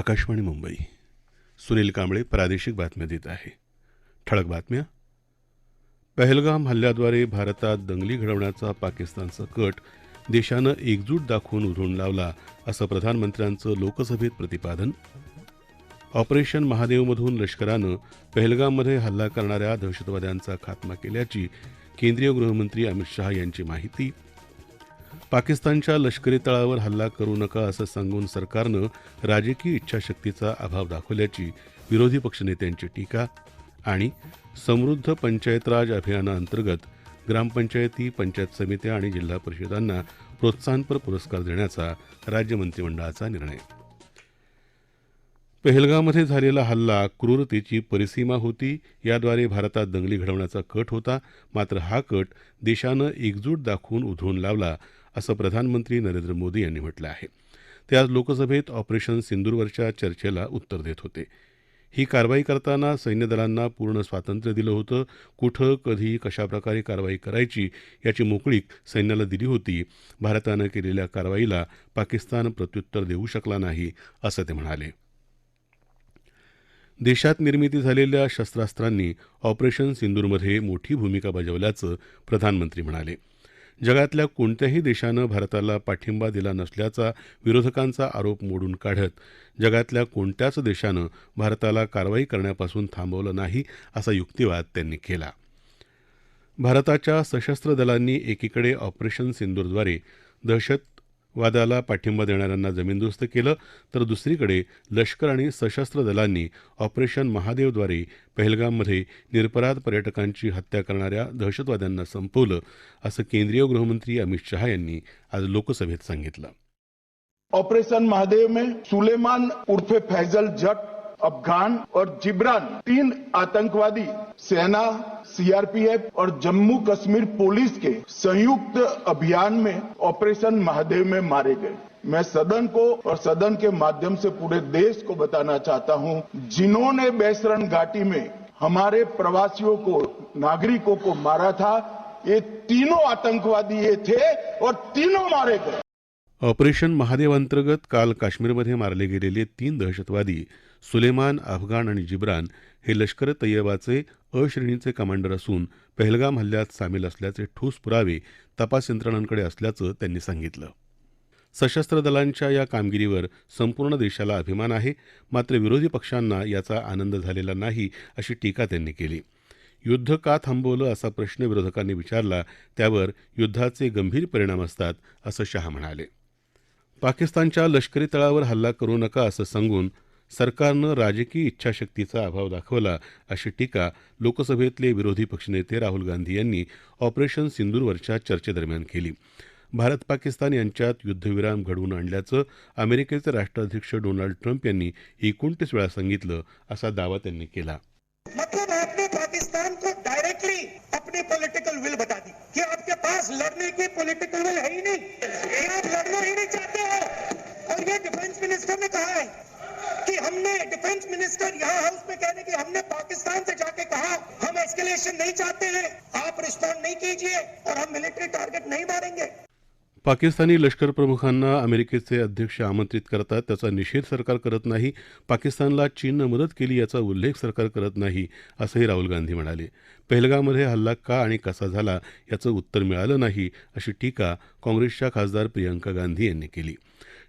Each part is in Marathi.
आकाशवाणी मुंबई. सुनील कांबळे प्रादेशिक बातम्या देत आहे. ठळक बातम्या. पहलगाम हल्ल्याद्वारे भारतात दंगली घडवण्याचा पाकिस्तानचा कट देशानं एकजूट दाखवून उधळून लावला असं प्रधानमंत्र्यांचं लोकसभेत प्रतिपादन. ऑपरेशन महादेवमधून लष्करानं पहलगाममध्ये हल्ला करणाऱ्या दहशतवाद्यांचा खात्मा केल्याची केंद्रीय गृहमंत्री अमित शहा यांची माहिती. पाकिस्तानच्या लष्करी तळावर हल्ला करू नका असं सांगून सरकारनं राजकीय इच्छाशक्तीचा अभाव दाखवल्याची विरोधी पक्षनेत्यांची टीका आणि समृद्ध पंचायत राज अभियानाअंतर्गत ग्रामपंचायती पंचायत समित्या आणि जिल्हा परिषदांना प्रोत्साहनपर पुरस्कार देण्याचा राज्य मंत्रिमंडळाचा निर्णय. पहलगाममध्ये झालेला हल्ला क्रूरतेची परिसीमा होती. याद्वारे भारतात दंगली घडवण्याचा कट होता. मात्र हा कट देशानं एकजूट दाखवून उधळून लावला. असं प्रधानमंत्री नरेंद्र मोदी यांनी म्हटलं आहे. ते आज लोकसभेत ऑपरेशन सिंदूरवरच्या चर्चेला उत्तर देत होते. ही कारवाई करताना सैन्यदलांना पूर्ण स्वातंत्र्य दिलं होतं. कुठं कधी कशाप्रकारे कारवाई करायची याची मोकळीक सैन्याला दिली होती. भारतानं केलेल्या कारवाईला पाकिस्तान प्रत्युत्तर देऊ शकला नाही असं ते म्हणाले. देशात निर्मिती झालेल्या शस्त्रास्त्रांनी ऑपरेशन सिंदूरमध्ये मोठी भूमिका बजावल्याचं प्रधानमंत्री म्हणाले. जगातल्या कोणत्याही देशानं भारताला पाठिंबा दिला नसल्याचा विरोधकांचा आरोप मोडून काढत जगातल्या कोणत्याच देशानं भारताला कारवाई करण्यापासून थांबवलं नाही असा युक्तिवाद त्यांनी केला. भारताच्या सशस्त्र दलांनी एकीकडे ऑपरेशन सिंदूरद्वारे दहशत वादाला पाठिंबा देणाऱ्यांना जमीनदोस्त केलं तर दुसरीकडे लष्कर आणि सशस्त्र दलांनी ऑपरेशन महादेवद्वारे पहलगाममध्ये निरपराध पर्यटकांची हत्या करणाऱ्या दहशतवाद्यांना संपवलं असं केंद्रीय गृहमंत्री अमित शहा यांनी आज लोकसभेत सांगितलं. ऑपरेशन महादेव में सुलेमान उर्फे फैजल जट अफगान और जिब्रान, तीन आतंकवादी सेना सीआरपीएफ और जम्मू कश्मीर पुलिस के संयुक्त अभियान में ऑपरेशन महादेव में मारे गए। मैं सदन को और सदन के माध्यम से पूरे देश को बताना चाहता हूँ, जिन्होंने बेसरन घाटी में हमारे प्रवासियों को, नागरिकों को मारा था, ये तीनों आतंकवादी ये थे और तीनों मारे गए। ऑपरेशन महादेव अंतर्गत काल काश्मीरमध्ये मारले गेलेले तीन दहशतवादी सुलेमान अफगाण आणि जिब्रान हे लष्कर तय्यबाचे अ श्रेणीचे कमांडर असून पहलगाम हल्ल्यात सामील असल्याचे ठोस पुरावे तपास यंत्रणांकडे असल्याचं त्यांनी सांगितलं. सशस्त्र दलांच्या या कामगिरीवर संपूर्ण देशाला अभिमान आहे मात्र विरोधी पक्षांना याचा आनंद झालेला नाही अशी टीका त्यांनी केली. युद्ध का थांबवलं असा प्रश्न विरोधकांनी विचारला त्यावर युद्धाचे गंभीर परिणाम असतात असं शहा म्हणाले. पाकिस्तानच्या लष्करी तळावर हल्ला करू नका असं सांगून सरकारनं राजकीय इच्छाशक्तीचा अभाव दाखवला अशी टीका लोकसभेतले विरोधी पक्षनेते राहुल गांधी यांनी ऑपरेशन सिंदूरवरच्या चर्चेदरम्यान केली. भारत पाकिस्तान यांच्यात युद्धविराम घडवून आणल्याचं अमेरिकेचे राष्ट्राध्यक्ष डोनाल्ड ट्रम्प यांनी एकोणतीस वेळा सांगितलं असा दावा त्यांनी केला. मतलब आपने पाकिस्तान को डायरेक्टली अपनी पॉलिटिकल विल बता दी कि आपके पास लड़ने की पॉलिटिकल विल है ही नहीं चाहते हो और ये डिफेंस मिनिस्टर ने कहा है कि हमने डिफेंस मिनिस्टर यहाँ हाउस में कहने की हमने पाकिस्तान से जाके कहा हम एस्केलेशन नहीं चाहते हैं। आप रिस्पॉन्ड नहीं कीजिए और हम मिलिट्री टारगेट नहीं मारेंगे। पाकिस्तानी लष्कर प्रमुखांना अमेरिकेचे अध्यक्ष आमंत्रित करतात त्याचा निषेध सरकार करत नाही पाकिस्तानला चीननं मदत केली याचा उल्लेख सरकार करत नाही असंही राहुल गांधी म्हणाले. पहलगाममध्ये हल्ला का आणि कसा झाला याचं उत्तर मिळालं नाही अशी टीका काँग्रेसच्या खासदार प्रियंका गांधी यांनी केली.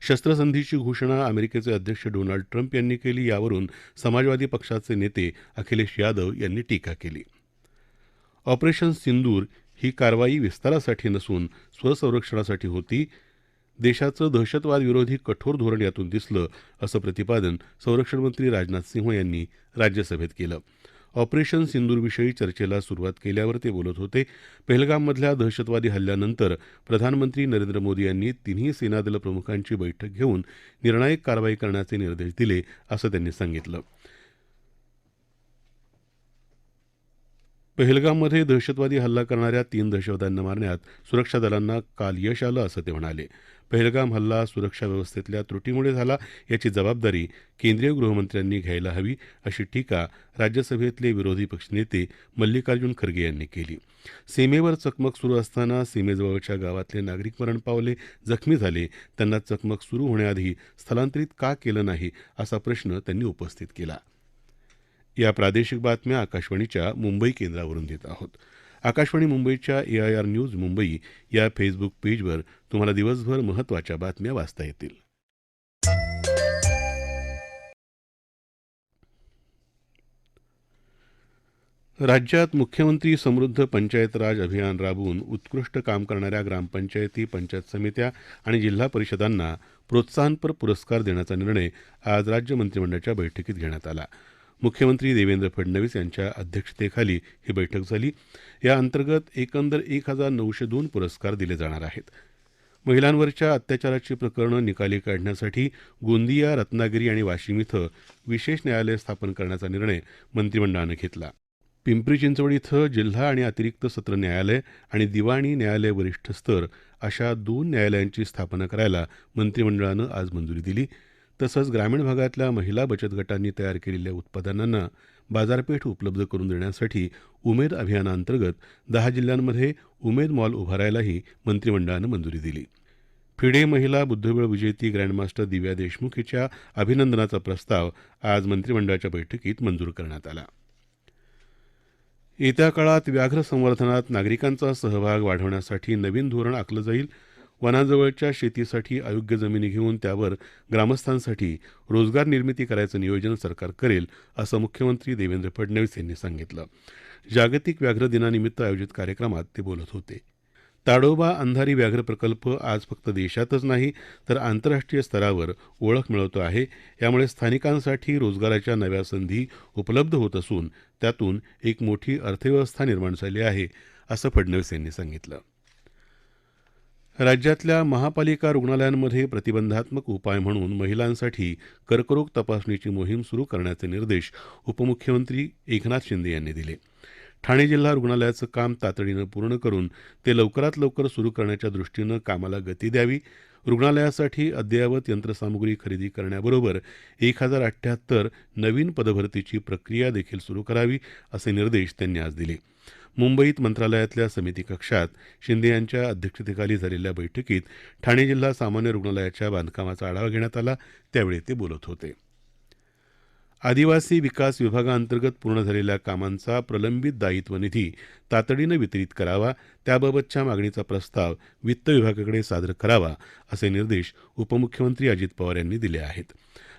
शस्त्रसंधीची घोषणा अमेरिकेचे अध्यक्ष डोनाल्ड ट्रम्प यांनी केली यावरून समाजवादी पक्षाचे नेते अखिलेश यादव यांनी टीका केली. ऑपरेशन सिंदूर ही कारवाई विस्तारासाठी नसून स्वसंरक्षणासाठी होती. देशाचं दहशतवादविरोधी कठोर धोरण यातून दिसलं असं प्रतिपादन संरक्षण मंत्री राजनाथ सिंह यांनी राज्यसभेत केलं. ऑपरेशन सिंदूरविषयी चर्चेला सुरुवात केल्यावर ते बोलत होते. पहलगाममधल्या दहशतवादी हल्ल्यानंतर प्रधानमंत्री नरेंद्र मोदी यांनी तिन्ही सेनादल प्रमुखांची बैठक घेऊन निर्णायक कारवाई करण्याचे निर्देश दिले असं त्यांनी सांगितलं. पहलगाममध्ये दहशतवादी हल्ला करणाऱ्या तीन दहशतवाद्यांना मारण्यात सुरक्षा दलांना काल यश आलं असं ते म्हणाले. पहलगाम हल्ला सुरक्षा व्यवस्थेतल्या त्रुटीमुळे झाला याची जबाबदारी केंद्रीय गृहमंत्र्यांनी घ्यायला हवी अशी टीका राज्यसभेतले विरोधी पक्षनेते मल्लिकार्जुन खरगे यांनी केली. सीमेवर चकमक सुरू असताना सीमेजवळच्या गावातले नागरिक मरण पावले जखमी झाले. त्यांना चकमक सुरू होण्याआधी स्थलांतरित का केलं नाही असा प्रश्न त्यांनी उपस्थित केला. या प्रादेशिक बातम्या आकाशवाणीच्या मुंबई केंद्रावरून देत आहोत. आकाशवाणी मुंबईच्या A I R news Mumbai या फेसबुक पेजवर तुम्हाला दिवसभर महत्त्वाच्या बातम्या वाचता येतील. राज्यात मुख्यमंत्री समृद्ध पंचायत राज अभियान राबवून उत्कृष्ट काम करणाऱ्या ग्रामपंचायती पंचायत समित्या आणि जिल्हा परिषदांना प्रोत्साहनपर पुरस्कार देण्याचा निर्णय आज राज्य मंत्रिमंडळाच्या बैठकीत घेण्यात आला. मुख्यमंत्री देवेंद्र फडणवीस यांच्या अध्यक्षतेखाली ही बैठक झाली. या अंतर्गत एकंदर एक हजार नऊशे दोन पुरस्कार दिले जाणार आहेत. महिलांवरच्या अत्याचाराची प्रकरणं निकाली काढण्यासाठी गोंदिया रत्नागिरी आणि वाशिम इथं विशेष न्यायालय स्थापन करण्याचा निर्णय मंत्रिमंडळानं घेतला. पिंपरी चिंचवड इथं जिल्हा आणि अतिरिक्त सत्र न्यायालय आणि दिवाणी न्यायालय वरिष्ठ स्तर अशा दोन न्यायालयांची स्थापना करायला मंत्रिमंडळानं आज मंजुरी दिली. तसंच ग्रामीण भागातल्या महिला बचत गटांनी तयार केलेल्या उत्पादनांना बाजारपेठ उपलब्ध करून देण्यासाठी उमेद अभियानाअंतर्गत दहा जिल्ह्यांमध्ये उमेद मॉल उभारायलाही मंत्रिमंडळानं मंजुरी दिली. फिडे महिला बुद्धबळ विजेती ग्रँडमास्टर दिव्या देशमुख हिच्या अभिनंदनाचा प्रस्ताव आज मंत्रिमंडळाच्या बैठकीत मंजूर करण्यात आला. येत्या काळात व्याघ्र संवर्धनात नागरिकांचा सहभाग वाढवण्यासाठी नवीन धोरण आखलं जाईल वनाजवळच्या शेतीसाठी अयोग्य जमिनी घेऊन त्यावर ग्रामस्थांसाठी रोजगार निर्मिती करायचं नियोजन सरकार करेल असं मुख्यमंत्री देवेंद्र फडणवीस यांनी सांगितलं. जागतिक व्याघ्र दिनानिमित्त आयोजित कार्यक्रमात ते बोलत होते. ताडोबा अंधारी व्याघ्र प्रकल्प आज फक्त देशातच नाही तर आंतरराष्ट्रीय स्तरावर ओळख मिळवतो आहे. यामुळे स्थानिकांसाठी रोजगाराच्या नव्या संधी उपलब्ध होत असून त्यातून एक मोठी अर्थव्यवस्था निर्माण झाली आहे असं फडणवीस यांनी सांगितलं. राज्यातल्या महापालिका रुग्णालयांमध्ये प्रतिबंधात्मक उपाय म्हणून महिलांसाठी कर्करोग तपासणीची मोहीम सुरू करण्याचे निर्देश उपमुख्यमंत्री एकनाथ शिंदे यांनी दिले. ठाणे जिल्हा रुग्णालयाचं काम तातडीनं पूर्ण करून ते लवकरात लवकर सुरू करण्याच्या दृष्टीनं कामाला गती द्यावी रुग्णालयासाठी अद्ययावत यंत्रसामुग्री खरेदी करण्याबरोबर एक हजार अठ्ठ्याहत्तर नवीन पदभरतीची प्रक्रिया देखील सुरू करावी असे निर्देश त्यांनी आज दिले. मुंबईत मंत्रालयातल्या समिती कक्षात शिंदे यांच्या अध्यक्षतेखाली झालेल्या बैठकीत ठाणे जिल्हा सामान्य रुग्णालयाच्या बांधकामाचा आढावा घेण्यात आला. त्यावेळी ते बोलत होते. आदिवासी विकास विभागाअंतर्गत पूर्ण झालेल्या कामांचा प्रलंबित दायित्व निधी तातडीनं वितरित करावा त्याबाबतच्या मागणीचा प्रस्ताव वित्त विभागाकडे सादर करावा असे निर्देश उपमुख्यमंत्री अजित पवार यांनी दिले आहेत.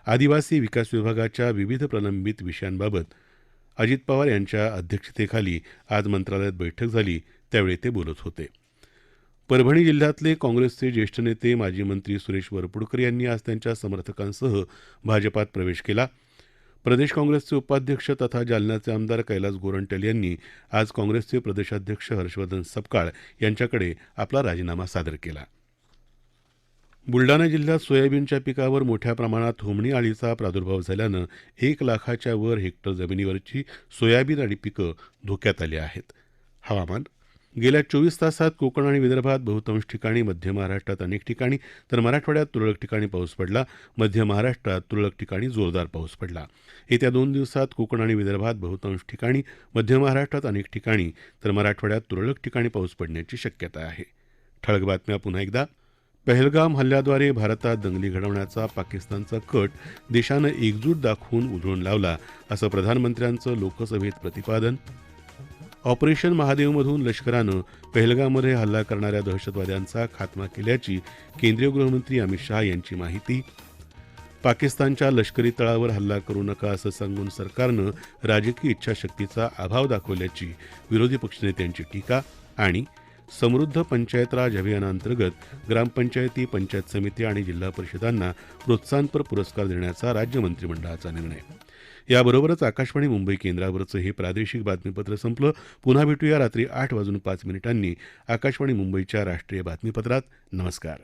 आदिवासी विकास विभागाच्या विविध प्रलंबित विषयांबाबत अजित पवार यांच्या अध्यक्षतेखाली आज मंत्रालयात बैठक झाली त्यावेळी ते बोलत होते. परभणी जिल्ह्यातले काँग्रेसचे ज्येष्ठ नेते माजी मंत्री सुरेश वरपुडकर यांनी आज त्यांच्या समर्थकांसह भाजपात प्रवेश केला. प्रदेश काँग्रेसचे उपाध्यक्ष तथा जालन्याचे आमदार कैलास गोरंट्याल यांनी आज काँग्रेसचे प्रदेशाध्यक्ष हर्षवर्धन सपकाळ यांच्याकडे आपला राजीनामा सादर केला. बुलडाणा जिल्ह्यात सोयाबीनच्या पिकावर मोठ्या प्रमाणात होमणी आळीचा प्रादुर्भाव झाल्यानं एक लाखाच्या वर हेक्टर जमिनीवरची सोयाबीन आणि पिकं धोक्यात आली आहेत. हवामान गेल्या चोवीस तासात कोकण आणि विदर्भात बहुतांश ठिकाणी मध्य महाराष्ट्रात अनेक ठिकाणी तर मराठवाड्यात तुरळक ठिकाणी पाऊस पडला मध्य महाराष्ट्रात तुरळक ठिकाणी जोरदार पाऊस पडला. येत्या दोन दिवसात कोकण आणि विदर्भात बहुतांश ठिकाणी मध्य महाराष्ट्रात अनेक ठिकाणी तर मराठवाड्यात तुरळक ठिकाणी पाऊस पडण्याची शक्यता आहे. ठळक बातम्या पुन्हा एकदा. पहलगाम हल्ल्याद्वारे भारतात दंगली घडवण्याचा पाकिस्तानचा कट देशानं एकजूट दाखवून उधळून लावला असं प्रधानमंत्र्यांचं लोकसभेत प्रतिपादन. ऑपरेशन महादेवमधून लष्करानं पहलगाममध्ये हल्ला करणाऱ्या दहशतवाद्यांचा खात्मा केल्याची केंद्रीय गृहमंत्री अमित शहा यांची माहिती. पाकिस्तानच्या लष्करी तळावर हल्ला करू नका असं सांगून सरकारनं राजकीय इच्छाशक्तीचा अभाव दाखवल्याची विरोधी पक्षनेत्यांची टीका आणि समृद्ध पंचायत राज अभियानांतर्गत ग्रामपंचायती पंचायत समिती आणि जिल्हा परिषदांना प्रोत्साहनपर पुरस्कार देण्याचा राज्य मंत्रिमंडळाचा निर्णय. याबरोबरच आकाशवाणी मुंबई केंद्रावरचं हे प्रादेशिक बातमीपत्र संपलं. पुन्हा भेटूया रात्री आठ वाजून पाच मिनिटांनी आकाशवाणी मुंबईच्या राष्ट्रीय बातमीपत्रात. नमस्कार.